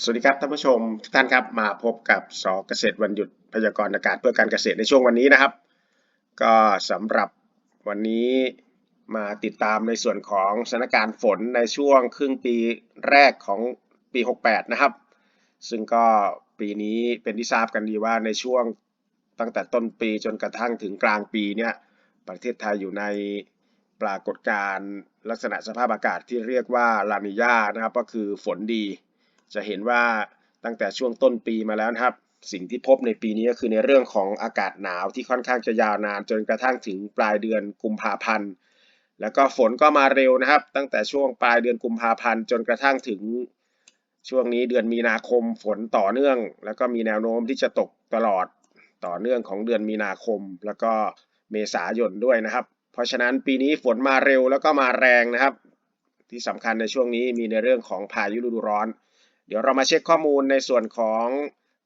สวัสดีครับท่านผู้ชมทุกท่านครับมาพบกับสเกษตรวันหยุดพยากรณ์อากาศเพื่อการเกษตรในช่วงวันนี้นะครับ ก็สำหรับวันนี้มาติดตามในส่วนของสถานการณ์ฝนในช่วงครึ่งปีแรกของปี 68 นะครับ ซึ่งก็ปีนี้เป็นที่ทราบกันดีว่าในช่วงตั้งแต่ต้นปีจนกระทั่งถึงกลางปีเนี่ยประเทศไทยอยู่ในปรากฏการณ์ลักษณะสภาพอากาศที่เรียกว่าลานิญานะครับก็คือฝนดี จะเห็นว่าตั้งแต่ช่วงต้นปีมาแล้วนะครับ สิ่งที่พบในปีนี้ก็คือในเรื่องของอากาศหนาวที่ค่อนข้างจะยาวนาน จนกระทั่งถึงปลายเดือนกุมภาพันธ์ แล้วก็ฝนก็มาเร็วนะครับ ตั้งแต่ช่วงปลายเดือนกุมภาพันธ์จนกระทั่งถึงช่วงนี้เดือนมีนาคมฝนต่อเนื่อง แล้วก็มีแนวโน้มที่จะตกตลอดต่อเนื่องของเดือนมีนาคม แล้วก็เมษายนด้วยนะครับ เพราะฉะนั้นปีนี้ฝนมาเร็วแล้วก็มาแรงนะครับ ที่สำคัญในช่วงนี้มีในเรื่องของพายุฤดูร้อน ดี๋ยวเรามาเช็คข้อมูลในส่วนของ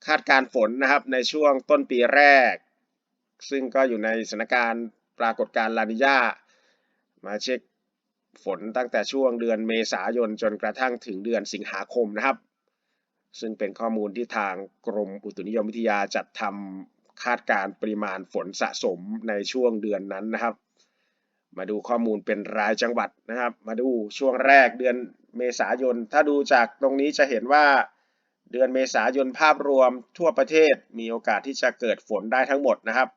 คาดการฝนนะครับในช่วงต้นปีแรก ซึ่งก็อยู่ในสถานการณ์ปรากฏการณ์ลานิญามาเช็คฝนตั้งแต่ช่วงเดือนเมษายนจนกระทั่งถึงเดือนสิงหาคมนะครับ ซึ่งเป็นข้อมูลที่ทางกรมอุตุนิยมวิทยาจัดทำคาดการปริมาณฝนสะสมในช่วงเดือนนั้นนะครับ มาดูข้อมูลเป็นรายจังหวัดนะครับ มาดูช่วงแรกเดือน เมษายน ถ้าดูจากตรงนี้จะเห็นว่า เดือนเมษายนภาพรวมทั่วประเทศมีโอกาสที่จะเกิดฝนได้ทั้งหมดนะครับ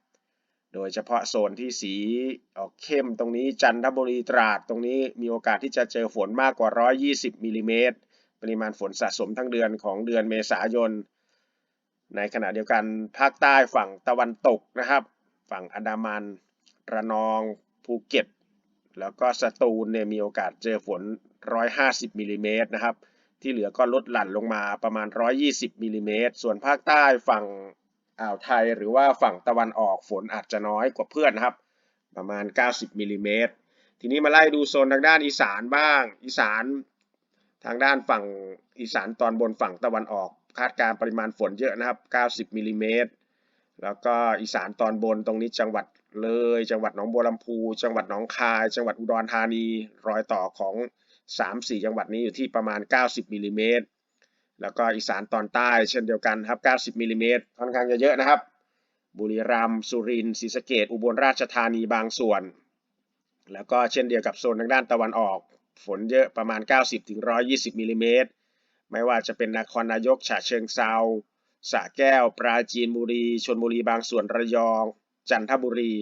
โดยเฉพาะโซนที่สีออกเข้มตรงนี้จันทบุรีตราดตรงนี้มีโอกาสที่จะเจอฝนมากกว่า 120มิลลิเมตรปริมาณฝนสะสมทั้งเดือนของเดือนเมษายน ในขณะเดียวกันภาคใต้ฝั่งตะวันตกนะครับ ฝั่งอันดามัน ระนอง ภูเก็ต แล้วก็สตูลเนี่ยมีโอกาสเจอฝน 150มิลลิเมตรนะครับ ที่เหลือก็ลดหลั่นลงมาประมาณ 120มิลลิเมตร ส่วนภาคใต้ฝั่งอ่าวไทยหรือว่าฝั่งตะวันออกฝนอาจจะน้อยกว่าเพื่อนนะครับ ประมาณ 90มิลลิเมตร ทีนี้มาไล่ดูโซนทางด้านอีสานบ้าง อีสานทางด้านฝั่งอีสานตอนบนฝั่งตะวันออกคาดการปริมาณฝนเยอะนะครับ 90มิลลิเมตร แล้วก็อีสานตอนบนตรงนี้จังหวัดเลย จังหวัดหนองบัวลำพู จังหวัดหนองคาย จังหวัดอุดรธานี รอยต่อของ 3-4 จังหวัดนี้อยู่ที่ประมาณ 90มิลลิเมตรแล้วก็อีสานตอนใต้เช่นเดียวกันครับ 90มิลลิเมตรค่อนข้างจะเยอะนะครับ บุรีรัมย์สุรินทร์ศรีสะเกษอุบลราชธานีบางส่วน แล้วก็เช่นเดียวกับโซนทางด้านตะวันออก ฝนเยอะประมาณ 90-120มิลลิเมตรไม่ว่าจะเป็นนครนายกฉะเชิงเซาสระแก้ว ปราจีนบุรีชลบุรีบางส่วนระยอง จันทบุรี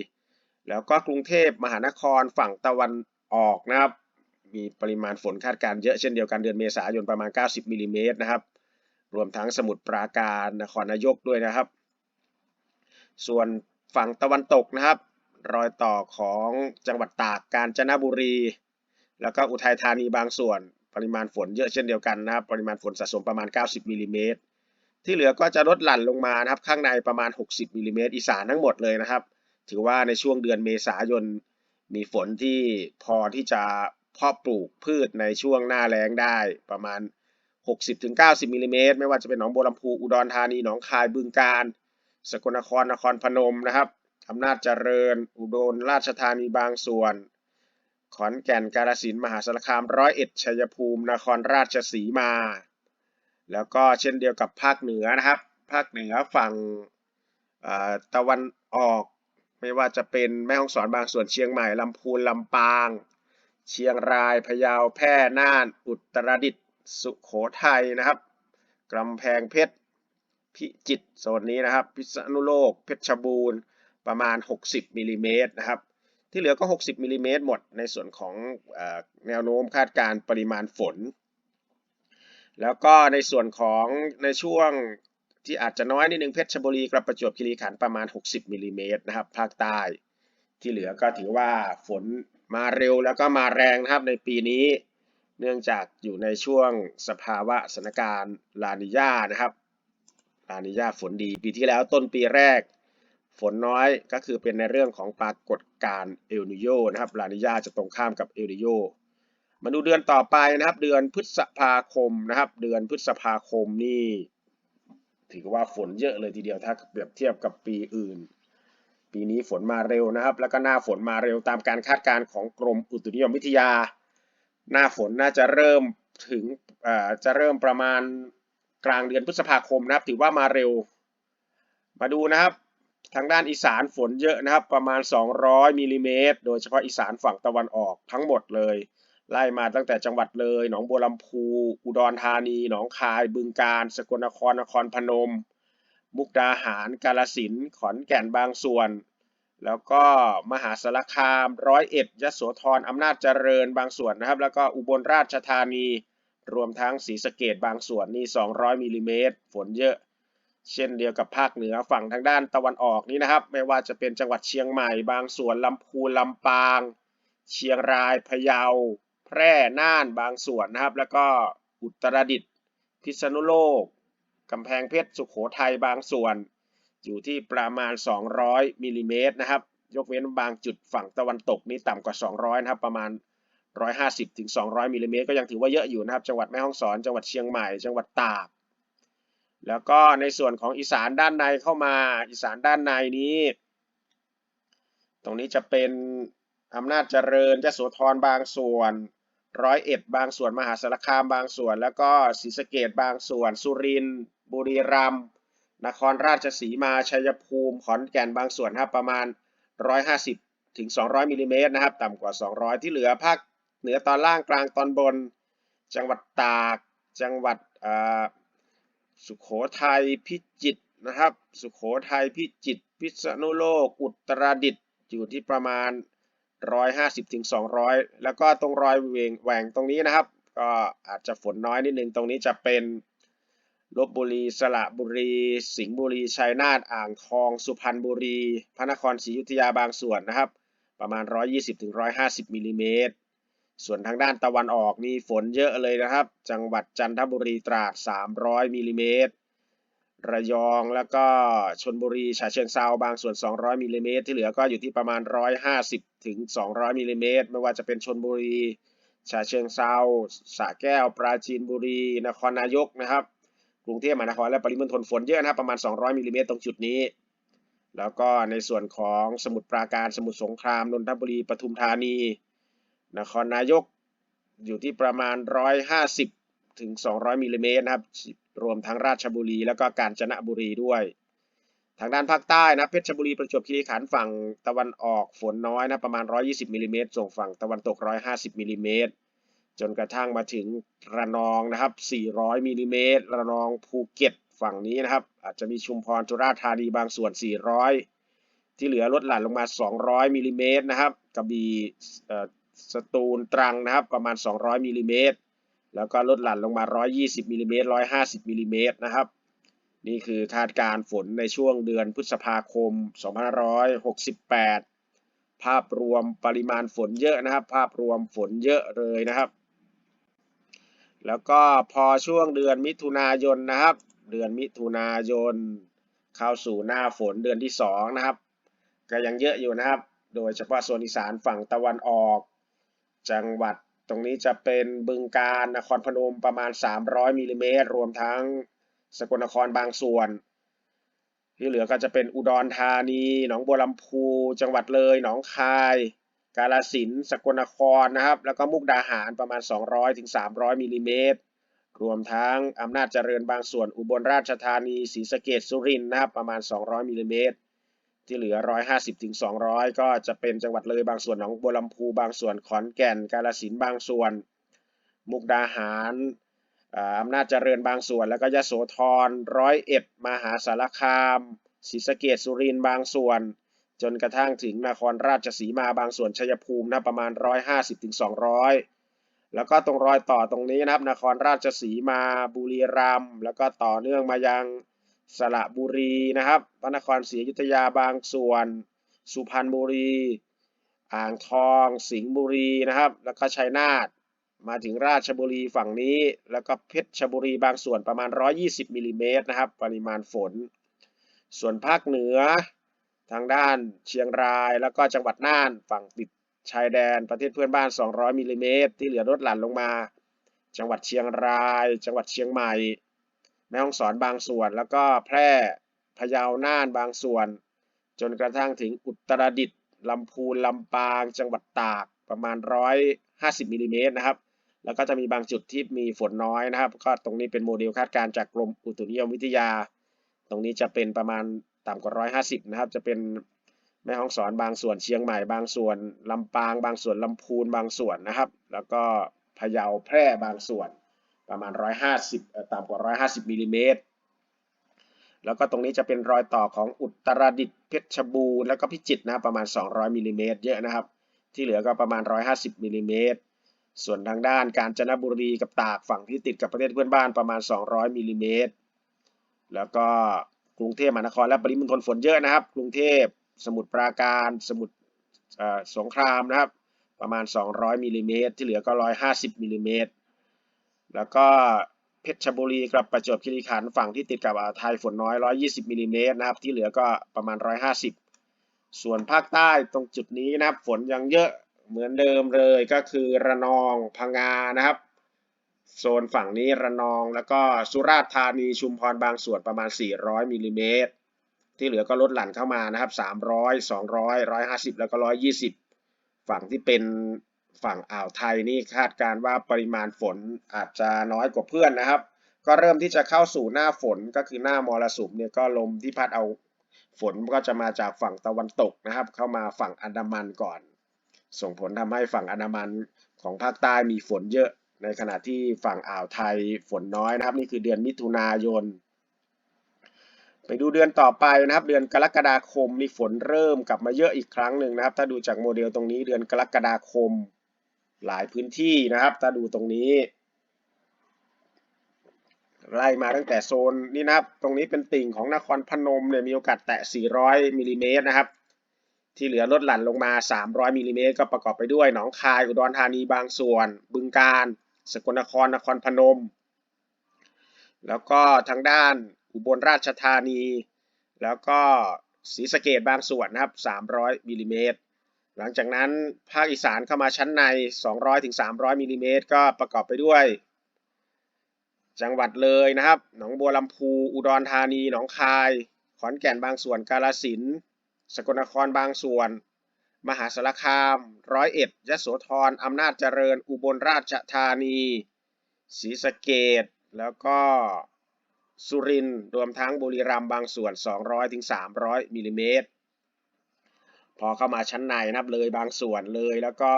แล้วก็กรุงเทพมหานครฝั่งตะวันออกนะครับ มีปริมาณฝนคาดการณ์เยอะเช่นเดียวกันเดือนเมษายนประมาณ 90มิลลิเมตรนะครับ รวมทั้งสมุทรปราการนครนายกด้วยนะครับ ส่วนฝั่งตะวันตกนะครับ รอยต่อของจังหวัดตากกาญจนบุรี แล้วก็อุทัยธานีบางส่วน ปริมาณฝนเยอะเช่นเดียวกันนะครับ ปริมาณฝนสะสมประมาณ 90มิลลิเมตรที่เหลือก็จะลดหลั่นลงมานะครับ ข้างในประมาณ 60มิลลิเมตรอีสานทั้งหมดเลยนะครับ ถือว่าในช่วงเดือนเมษายนมีฝนที่พอที่จะ เพาะปลูกพืชในช่วงหน้าแล้งได้ประมาณ 60-90มิลลิเมตรไม่ว่าจะเป็นหนองบัวลำพูอุดรธานีหนองคายบึงกาฬสกลนครนครพนมนะครับอำนาจเจริญ อุดรราชธานีบางส่วน ขอนแก่นกาฬสินธุ์มหาสารคามร้อยเอ็ดชัยภูมิ นครราชสีมา แล้วก็เช่นเดียวกับภาคเหนือนะครับ ภาคเหนือฝั่งตะวันออก ไม่ว่าจะเป็นแม่ฮ่องสอนบางส่วนเชียงใหม่ลำพูนลำปาง เชียงรายพะเยาแพร่น่านอุตรดิตถ์สุโขทัยนะครับกำแพงเพชรพิจิตรโซนนี้นะครับ พิษณุโลกเพชรบูรณ์ประมาณ 60มิลลิเมตรนะครับ ที่เหลือก็ 60มิลลิเมตรหมดในส่วนของแนวโน้มคาดการปริมาณฝน แล้วก็ในส่วนของในช่วงที่อาจจะน้อยนิดนึงเพชรบุรีกับประจวบคีรีขันธ์ประมาณ 60มิลลิเมตรนะครับภาคใต้ที่เหลือก็ถือว่าฝน มาเร็วแล้วก็มาแรงนะครับในปีนี้ เนื่องจากอยู่ในช่วงสภาวะสถานการณ์ลานิญานะครับลานิญาฝนดีปีที่แล้วต้นปีแรก ฝนน้อยก็คือเป็นในเรื่องของปรากฏการณ์เอลนิโยนะครับลานิญาจะตรงข้ามกับเอลนิโยมาดูเดือนต่อไปนะครับ เดือนพฤษภาคมนะครับ เดือนพฤษภาคมนี่ถือว่าฝนเยอะเลยทีเดียวถ้าเปรียบเทียบกับปีอื่น ปีนี้ฝนมาเร็วนะครับ แล้วก็หน้าฝนมาเร็วตามการคาดการณ์ของกรมอุตุนิยมวิทยา หน้าฝนน่าจะเริ่มถึงจะเริ่มประมาณกลางเดือนพฤษภาคมนะครับ ถือว่ามาเร็ว มาดูนะครับ ทางด้านอีสานฝนเยอะนะครับ ประมาณ 200มิลลิเมตรโดยเฉพาะอีสานฝั่งตะวันออกทั้งหมดเลย ไล่มาตั้งแต่จังหวัดเลย หนองบัวลำพู อุดรธานี หนองคาย บึงกาฬสกลนครนครพนม มุกดาหาร กาฬสินขอนแก่นบางส่วน แล้วก็มหาสารคามร้อยเอ็ดยโสธรอำนาจเจริญบางส่วนนะครับ แล้วก็อุบลราชธานี รวมทั้งศรีสะเกดบางส่วนนี่ 200มิลลิเมตรฝนเยอะ เช่นเดียวกับภาคเหนือฝั่งทางด้านตะวันออกนี้นะครับ ไม่ว่าจะเป็นจังหวัดเชียงใหม่บางส่วนลำพูนลำปาง เชียงรายพะเยา แพร่น่านบางส่วนนะครับ แล้วก็อุตรดิตถ์พิษณุโลก กำแพงเพชรสุขโขทัยบางส่วน อยู่ที่ประมาณ 200มิลลิเมตรนะครับ ยกเว้นบางจุดฝั่งตะวันตกนี่ต่ำกว่า 200 นะครับ ประมาณ 150ถึง200มิลลิเมตรก็ยังถือว่าเยอะอยู่นะครับ จังหวัดแม่ฮ่องสอน จังหวัดเชียงใหม่ จังหวัดตาก แล้วก็ในส่วนของอีสานด้านในเข้ามา อีสานด้านในนี้ ตรงนี้จะเป็นอำนาจเจริญยโสธรบางส่วนร้อยเอ็ดบางส่วนมหาสารคามบางส่วน แล้วก็ศรีสะเกดบางส่วน สุรินทร์ บุรีรัมย์นครราชสีมา ชัยภูมิ ขอนแก่นบางส่วนครับประมาณ 150 ถึง 200มิลลิเมตรนะครับ ต่ำกว่า 200 ที่เหลือภาคเหนือตอนล่างกลางตอนบน จังหวัดตาก จังหวัดสุขโขทัยพิจิตรนะครับ สุขโขทัยพิจิตรพิษณุโลก อุตรดิตถ์อยู่ที่ประมาณ 150ถึง200 แล้วก็ตรงรอยเวงแหว่งตรงนี้นะครับ ก็อาจจะฝนน้อยนิดนึงตรงนี้จะเป็น ลบบุรี สระบุรี สิงห์บุรี ชัยนาท อ่างทอง สุพรรณบุรี พระนครศรีอยุธยาบางส่วนนะครับ ประมาณ 120ถึง150มิลลิเมตร ส่วนทางด้านตะวันออกนี่ฝนเยอะเลยนะครับ จังหวัดจันทบุรีตราด 300มิลลิเมตร ระยองแล้วก็ชนบุรี ฉะเชิงเซาบางส่วน 200มิลลิเมตร ที่เหลือก็อยู่ที่ประมาณ 150ถึง200มิลลิเมตร ไม่ว่าจะเป็นชนบุรี ฉะเชิงเซาสระแก้ว ปราจีนบุรี นครนายกนะครับ กรุงเทพมหานครและปริมณฑลฝนเยอะนะครับประมาณ 200มิลลิเมตรตรงจุดนี้ แล้วก็ในส่วนของสมุทรปราการสมุทรสงครามนนทบุรีปทุมธานี นครนายกอยู่ที่ประมาณ 150ถึง200มิลลิเมตรนะครับรวมทั้งราชบุรี แล้วก็กาญจนบุรีด้วย ทางด้านภาคใต้นะเพชรบุรีประจวบคีรีขันธ์ฝั่งตะวันออกฝนน้อยนะประมาณ 120มิลลิเมตรส่งฝั่งตะวันตก 150มิลลิเมตร จนกระทั่งมาถึงระนองนะครับ 400มิลลิเมตรระนองภูเก็ตฝั่งนี้นะครับ อาจจะมีชุมพรจุราษฎร์ธานีบางส่วน 400 ที่เหลือลดหลั่นลงมา 200มิลลิเมตรนะครับกระบี่สตูลตรังนะครับ ประมาณ 200มิลลิเมตรแล้วก็ลดหลั่นลงมา 120มิลลิเมตร150มิลลิเมตรนะครับ นี่คือคาดการฝนในช่วงเดือนพฤษภาคม 2568 ภาพรวมปริมาณฝนเยอะนะครับ ภาพรวมฝนเยอะเลยนะครับ แล้วก็พอช่วงเดือนมิถุนายนนะครับ เดือนมิถุนายน เข้าสู่หน้าฝนเดือนที่ 2 นะครับ ก็ยังเยอะอยู่นะครับ โดยเฉพาะโซนอีสานฝั่งตะวันออก จังหวัดตรงนี้จะเป็นบึงกาฬนครพนมประมาณ 300มิลลิเมตรรวมทั้งสกลนครบางส่วน ที่เหลือก็จะเป็นอุดรธานี หนองบัวลำพู จังหวัดเลย หนองคาย กาฬสินสกลนครนะครับ แล้วก็มุกดาหารประมาณ 200ถึง300มิลลิเมตรรวมทั้งอำนาจเจริญบางส่วนอุบลราชธานีศรีสะเกษสุรินทร์นะครับ ประมาณ 200มิลลิเมตรที่เหลือ 150ถึง200 ก็จะเป็นจังหวัดเลยบางส่วนหนองบัวลำพูบางส่วนขอนแก่น กาฬสินบางส่วน มุกดาหารอำนาจเจริญบางส่วน แล้วก็ยะโสธรร้อยเอ็ดมหาสารคามศรีสะเกษสุรินทร์บางส่วน จนกระทั่งถึงนครราชสีมาบางส่วนชัยภูมินะประมาณ 150ถึง200 แล้วก็ตรงรอยต่อตรงนี้นะครับ นครราชสีมาบุรีรัมย์แล้วก็ต่อเนื่องมายังสระบุรีนะครับพระนครศรีอยุธยาบางส่วน สุพรรณบุรี อ่างทอง สิงห์บุรีนะครับ แล้วก็ชัยนาทมาถึงราชบุรีฝั่งนี้ แล้วก็เพชรบุรีบางส่วนประมาณ 120มิลลิเมตรนะครับ ปริมาณฝน ส่วนภาคเหนือ ทางด้านเชียงรายแล้วก็จังหวัดน่านฝั่งติดชายแดนประเทศเพื่อนบ้าน 200มิลลิเมตรที่เหลือลดหลั่นลงมา จังหวัดเชียงราย จังหวัดเชียงใหม่ แม่ฮ่องสอนบางส่วน แล้วก็แพร่พะเยาน่านบางส่วน จนกระทั่งถึงอุตรดิตถ์ลำพูนลำปาง จังหวัดตากประมาณ 150มิลลิเมตรนะครับ แล้วก็จะมีบางจุดที่มีฝนน้อยนะครับ ก็ตรงนี้เป็นโมเดลคาดการณ์จากกรมอุตุนิยมวิทยา ตรงนี้จะเป็นประมาณ ต่ำกว่า150นะครับ จะเป็นแม่ฮ่องสอนบางส่วนเชียงใหม่บางส่วนลำปาง บางส่วนลำพูนบางส่วนนะครับ แล้วก็พะเยาแพร่บางส่วนประมาณ 150ต่ำกว่า 150มิลลิเมตร แล้วก็ตรงนี้จะเป็นรอยต่อของอุตรดิตถ์เพชรบูรณ์แล้วก็พิจิตรนะประมาณ 200มิลลิเมตรเยอะนะครับ ที่เหลือก็ประมาณ 150มิลลิเมตร ส่วนทางด้านกาญจนบุรีกับตากฝั่งที่ติดกับประเทศเพื่อนบ้านประมาณ 200มิลลิเมตร แล้วก็ กรุงเทพมหานครและปริมณฑลฝนเยอะนะครับ กรุงเทพสมุทรปราการสมุทรสงครามนะครับ ประมาณ 200มิลลิเมตรที่เหลือก็ 150มิลลิเมตรแล้วก็เพชรบุรีกับประจวบคีรีขันธ์ฝั่งที่ติดกับอ่าวไทยฝนน้อย 120มิลลิเมตรนะครับ ที่เหลือก็ประมาณ 150 ส่วนภาคใต้ตรงจุดนี้นะครับ ฝนยังเยอะเหมือนเดิมเลยก็คือระนองพังงานะครับ โซนฝั่งนี้ระนองแล้วก็สุราษฎร์ธานีชุมพรบางส่วนประมาณ 400มิลลิเมตรที่เหลือก็ลดหลั่นเข้ามานะครับ 300 200 150 แล้วก็ 120 ฝั่งที่เป็นฝั่งอ่าวไทยนี่คาดการว่าปริมาณฝนอาจจะน้อยกว่าเพื่อนนะครับ ก็เริ่มที่จะเข้าสู่หน้าฝนก็คือหน้ามรสุมเนี่ยก็ลมที่พัดเอาฝนก็จะมาจากฝั่งตะวันตกนะครับ เข้ามาฝั่งอันดามันก่อน ส่งผลทำให้ฝั่งอันดามันของภาคใต้มีฝนเยอะ ในขณะที่ฝั่งอ่าวไทยฝนน้อยนะครับ นี่คือเดือนมิถุนายน ไปดูเดือนต่อไปนะครับ เดือนกรกฎาคมมีฝนเริ่มกลับมาเยอะอีกครั้งหนึ่งนะครับ ถ้าดูจากโมเดลตรงนี้เดือนกรกฎาคมหลายพื้นที่นะครับ ถ้าดูตรงนี้ ไล่มาตั้งแต่โซนนี้นะครับ ตรงนี้เป็นติ่งของนครพนมเนี่ยมีโอกาสแตะ 400มิลลิเมตรนะครับที่เหลือลดหลั่นลงมา 300มิลลิเมตรก็ประกอบไปด้วย หนองคาย อุดรธานีบางส่วน บึงกาฬ สกลนครนครพนม แล้วก็ทางด้านอุบลราชธานี แล้วก็ศรีสะเกดบางส่วนนะครับ 300มิลลิเมตรหลังจากนั้นภาคอีสานเข้ามาชั้นใน 200ถึง300มิลลิเมตรก็ประกอบไปด้วย จังหวัดเลยนะครับ หนองบัวลำพู อุดรธานี หนองคาย ขอนแก่นบางส่วน กาฬสิน สกลนครบางส่วน มหาสารคาม ร้อยเอ็ดยโสธรอำนาจเจริญ อุบลราชธานีศรีสะเกดแล้วก็สุรินทร์รวมทั้งบุรีรัมย์บางส่วน 200ถึง300มิลลิเมตร พอเข้ามาชั้นในนับเลยบางส่วนเลยแล้วก็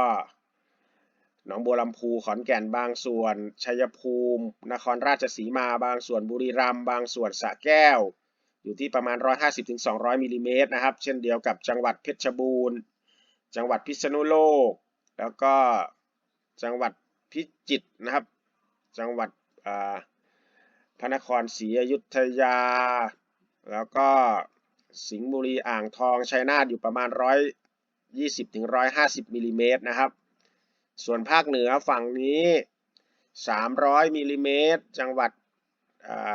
หนองบัวลำพูขอนแก่นบางส่วน ชัยภูมิ นครราชสีมาบางส่วนบุรีรัมย์บางส่วนสระแก้ว อยู่ที่ประมาณ 150ถึง200มิลลิเมตรนะครับ เช่นเดียวกับจังหวัดเพชรบูรณ์ จังหวัดพิษณุโลก แล้วก็จังหวัดพิจิตรนะครับ จังหวัดพระนครศรีอยุธยา แล้วก็สิงห์บุรีอ่างทองชัยนาทอยู่ประมาณ 120ถึง150มิลลิเมตรนะครับ ส่วนภาคเหนือฝั่งนี้ 300มิลลิเมตรจังหวัด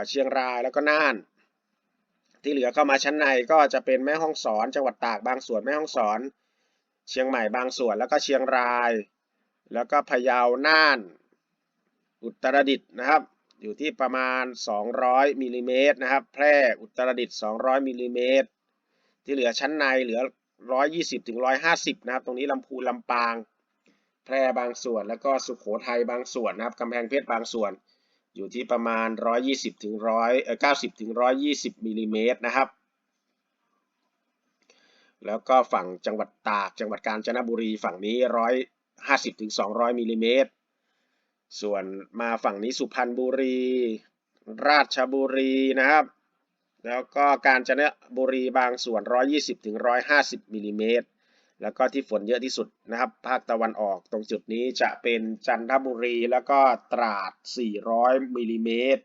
เชียงรายแล้วก็น่าน ที่เหลือเข้ามาชั้นในก็จะเป็นแม่ฮ่องสอน จังหวัดตากบางส่วนแม่ฮ่องสอน เชียงใหม่บางส่วน แล้วก็เชียงราย แล้วก็พะเยา น่าน อุตรดิตถ์นะครับ อยู่ที่ประมาณ 200มิลลิเมตรนะครับ แพร่ อุตรดิตถ์200มิลลิเมตร ที่เหลือชั้นในเหลือ 120ถึง150 นะครับ ตรงนี้ลำพูนลำปาง แพร่บางส่วน แล้วก็สุโขทัยบางส่วนนะครับกำแพงเพชรบางส่วน อยู่ที่ประมาณ 120ถึง100เอ่อ90ถึง120มิลลิเมตรนะครับ แล้วก็ฝั่งจังหวัดตาก จังหวัดกาญจนบุรีฝั่งนี้150ถึง200มิลลิเมตร ส่วนมาฝั่งนี้สุพรรณบุรี ราชบุรีนะครับ แล้วก็กาญจนบุรีบางส่วน120ถึง150มิลลิเมตร แล้วก็ที่ฝนเยอะที่สุดนะครับ ภาคตะวันออกตรงจุดนี้จะเป็นจันทบุรีแล้วก็ตราด 400มิลลิเมตร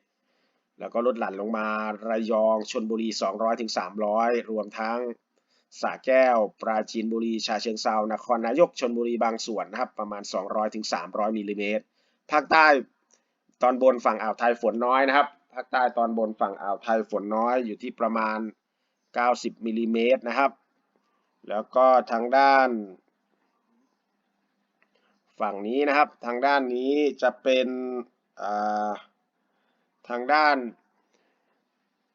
แล้วก็ลดหลั่นลงมาระยองชนบุรี 200ถึง300 รวมทั้ง สระแก้ว ปราจีนบุรี ชาเชิงเซา นครนายก ชนบุรีบางส่วนนะครับ ประมาณ 200ถึง300มิลลิเมตร ภาคใต้ตอนบนฝั่งอ่าวไทยฝนน้อยนะครับ ภาคใต้ตอนบนฝั่งอ่าวไทยฝนน้อยอยู่ที่ประมาณ 90มิลลิเมตรนะครับ แล้วก็ทางด้าน ฝั่งนี้นะครับ ทางด้านนี้จะเป็นาทางด้าน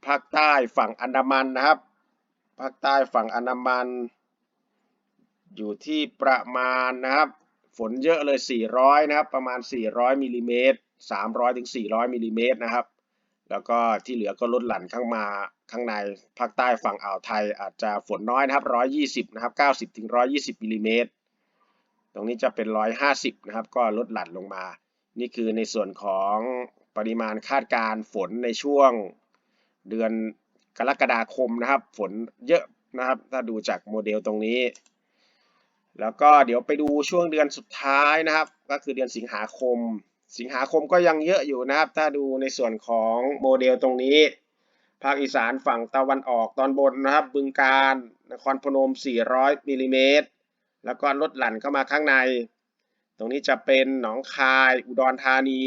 ภาคใต้ฝั่งอันดามันนะครับ ภาคใต้ฝั่งอันดามัน อยู่ที่ประมาณนะครับ ฝนเยอะเลย 400 นะครับ ประมาณ 400มิลลิเมตร300ถึง400มิลลิเมตรนะครับ แล้วก็ที่เหลือก็ลดหลั่นข้างมาข้างในภาคใต้ฝั่งอ่าวไทย อาจจะฝนน้อยนะครับ120นะครับ90ถึง120มิลลิเมตรตรงนี้จะเป็น 150 นะครับ ก็ลดหลั่นลงมา นี่คือในส่วนของปริมาณคาดการณ์ฝนในช่วงเดือน กรกฎาคมนะครับ ฝนเยอะนะครับ ถ้าดูจากโมเดลตรงนี้ แล้วก็เดี๋ยวไปดูช่วงเดือนสุดท้ายนะครับ ก็คือเดือนสิงหาคม สิงหาคมก็ยังเยอะอยู่นะครับ ถ้าดูในส่วนของโมเดลตรงนี้ ภาคอีสานฝั่งตะวันออกตอนบนนะครับ บึงกาฬนครพนม 400มิลลิเมตร แล้วก็ลดหลั่นเข้ามาข้างใน ตรงนี้จะเป็นหนองคาย อุดรธานี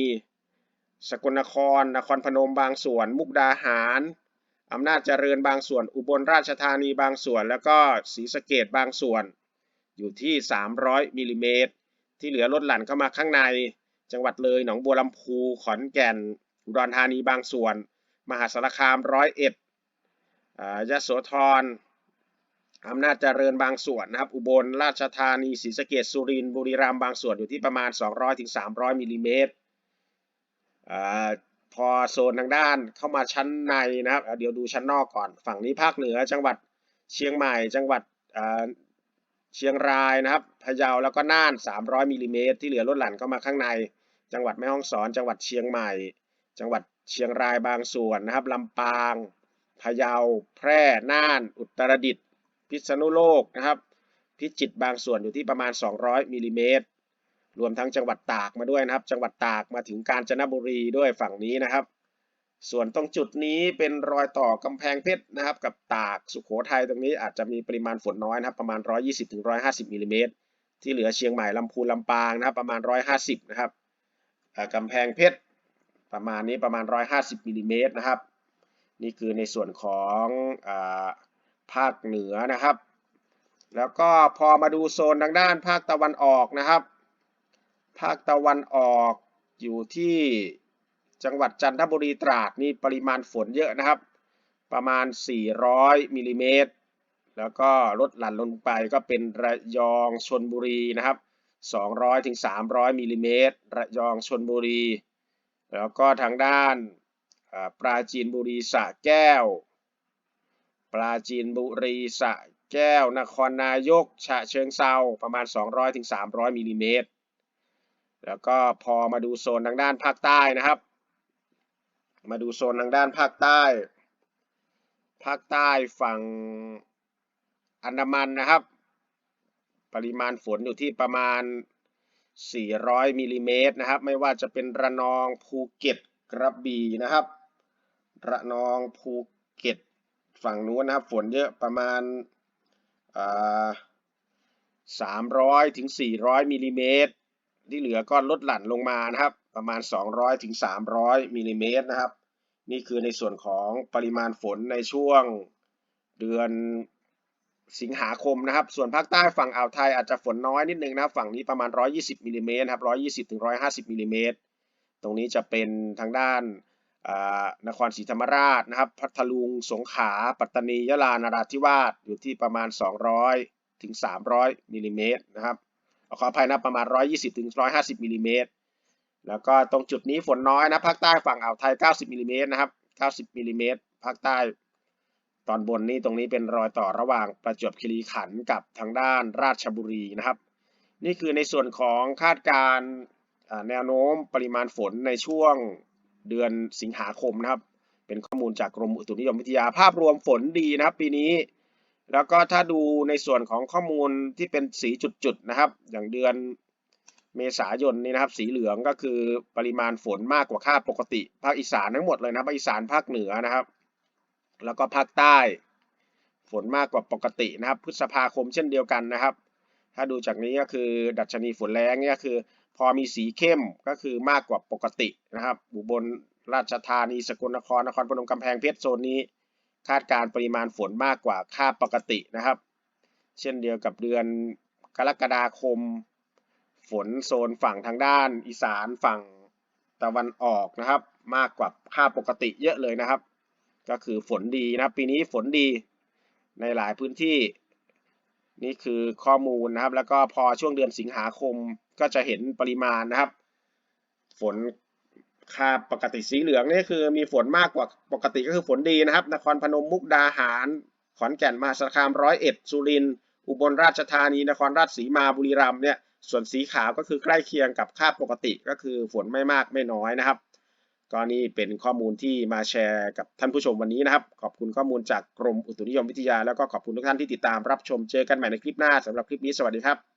สกลนคร นครพนมบางส่วน มุกดาหาร อำนาจเจริญบางส่วน อุบลราชธานีบางส่วน แล้วก็ศรีสะเกดบางส่วน อยู่ที่ 300มิลลิเมตร ที่เหลือลดหลั่นเข้ามาข้างใน จังหวัดเลย หนองบัวลำพู ขอนแก่น อุดรธานีบางส่วน มหาสารคามร้อยเอ็ดยะโสธร อำนาจเจริญบางส่วนนะครับ อุบลราชธานี ศรีสะเกดสุรินทร์ บุรีรัมย์บางส่วนอยู่ที่ประมาณ 200-300มิลลิเมตร พอโซนทางด้านเข้ามาชั้นในนะครับเดี๋ยวดูชั้นนอกก่อน ฝั่งนี้ภาคเหนือ จังหวัดเชียงใหม่ จังหวัดเชียงรายนะครับพะเยาแล้วก็น่าน 300มิลลิเมตรที่เหลือลดหลั่นเข้ามาข้างใน จังหวัดแม่ฮ่องสอน จังหวัดเชียงใหม่ จังหวัดเชียงรายบางส่วนนะครับลำปางพะเยา แพร่ น่าน อุตรดิตถ์พิษณุโลกนะครับ พิจิตรบางส่วนอยู่ที่ประมาณ 200มิลลิเมตร รวมทั้งจังหวัดตากมาด้วยนะครับ จังหวัดตากมาถึงกาญจนบุรีด้วยฝั่งนี้นะครับ ส่วนตรงจุดนี้เป็นรอยต่อกำแพงเพชรนะครับ กับตากสุขโขทัยตรงนี้อาจจะมีปริมาณฝนน้อยนะครับ ประมาณ 120-150มิลลิเมตรที่เหลือเชียงใหม่ลำพูนลำปางนะครับ ประมาณ 150 นะครับกำแพงเพชรประมาณนี้ประมาณ 150มิลลิเมตรนะครับ นี่คือในส่วนของอภาคเหนือนะครับ แล้วก็พอมาดูโซนทางด้านภาคตะวันออกนะครับ ภาคตะวันออกอยู่ที่จังหวัดจันทบุรีตราดนี่ปริมาณฝนเยอะนะครับ ประมาณ 400มิลลิเมตรแล้วก็ลดหลั่นลงไปก็เป็นระยองชนบุรีนะครับ 200ถึง300มิลลิเมตรระยองชนบุรี แล้วก็ทางด้านปราจีนบุรีสะแก้ว ปราจีนบุรีสะแก้ว นครนายก ฉะเชิงเซาประมาณ 200ถึง300มิลลิเมตร แล้วก็พอมาดูโซนทางด้านภาคใต้นะครับ มาดูโซนทางด้านภาคใต้ ภาคใต้ฝั่งอันดามันนะครับ ปริมาณฝนอยู่ที่ประมาณ 400มิลลิเมตรนะครับ ไม่ว่าจะเป็นระนองภูเก็ตกระบี่นะครับ ระนองภูเก็ตฝั่งนู้นนะครับ ฝนเยอะประมาณสามร้อยถึงสี่ร้อยมิลลิเมตร ที่เหลือก็ลดหลั่นลงมานะครับ ประมาณ 200ถึง300มิลลิเมตรนะครับ นี่คือในส่วนของปริมาณฝนในช่วงเดือนสิงหาคมนะครับ ส่วนภาคใต้ฝั่งอ่าวไทยอาจจะฝนน้อยนิดนึงนะครับ ฝั่งนี้ประมาณ 120มิลลิเมตรครับ120ถึง150มิลลิเมตร ตรงนี้จะเป็นทางด้านนครศรีธรรมราชนะครับ พัทลุง สงขลา ปัตตานี ยะลา นราธิวาส อยู่ที่ประมาณ 200 ถึง 300มิลลิเมตรนะครับ ขออภัยนะประมาณ 120ถึง150มิลลิเมตรแล้วก็ตรงจุดนี้ฝนน้อยนะภาคใต้ฝั่งอ่าวไทย 90มิลลิเมตรนะครับ90มิลลิเมตรภาคใต้ตอนบนนี่ตรงนี้เป็นรอยต่อระหว่างประจวบคีรีขันธ์กับทางด้านราชบุรีนะครับ นี่คือในส่วนของคาดการแนวโน้มปริมาณฝนในช่วงเดือนสิงหาคมนะครับ เป็นข้อมูลจากกรมอุตุนิยมวิทยาภาพรวมฝนดีนะครับ ปีนี้ แล้วก็ถ้าดูในส่วนของข้อมูลที่เป็นสีจุดๆนะครับ อย่างเดือนเมษายนนี่นะครับ สีเหลืองก็คือปริมาณฝนมากกว่าค่าปกติ ภาคอีสานทั้งหมดเลยนะภาคอีสานภาคเหนือนะครับ แล้วก็ภาคใต้ฝนมากกว่าปกตินะครับ พฤษภาคมเช่นเดียวกันนะครับ ถ้าดูจากนี้ก็คือดัชนีฝนแรงเนี่ยคือ พอมีสีเข้มก็คือมากกว่าปกตินะครับอุบลราชธานีสกลนครนครพนมกำแพงเพชรโซนนี้ คาดการปริมาณฝนมากกว่าค่าปกตินะครับ เช่นเดียวกับเดือนกรกฎาคม ฝนโซนฝั่งทางด้าน อีสานฝั่งตะวันออกนะครับ มากกว่าค่าปกติเยอะเลยนะครับ ก็คือฝนดีนะครับปีนี้ฝนดีในหลายพื้นที่ นี่คือข้อมูลนะครับ แล้วก็พอช่วงเดือนสิงหาคมก็จะเห็นปริมาณนะครับ ฝน ค่าปกติสีเหลืองนี่คือมีฝนมากกว่าปกติก็คือฝนดีนะครับ นครพนมมุกดาหาร ขอนแก่นมหาสารคามร้อยเอ็ดสุรินทร์อุบลราชธานี นครราชสีมาบุรีรัมย์เนี่ยส่วนสีขาวก็คือใกล้เคียงกับค่าปกติก็คือฝนไม่มากไม่น้อยนะครับก็นี่เป็นข้อมูลที่มาแชร์กับท่านผู้ชมวันนี้นะครับ ขอบคุณข้อมูลจากกรมอุตุนิยมวิทยา แล้วก็ขอบคุณทุกท่านที่ติดตามรับชมเจอกันใหม่ในคลิปหน้าสำหรับคลิปนี้สวัสดีครับ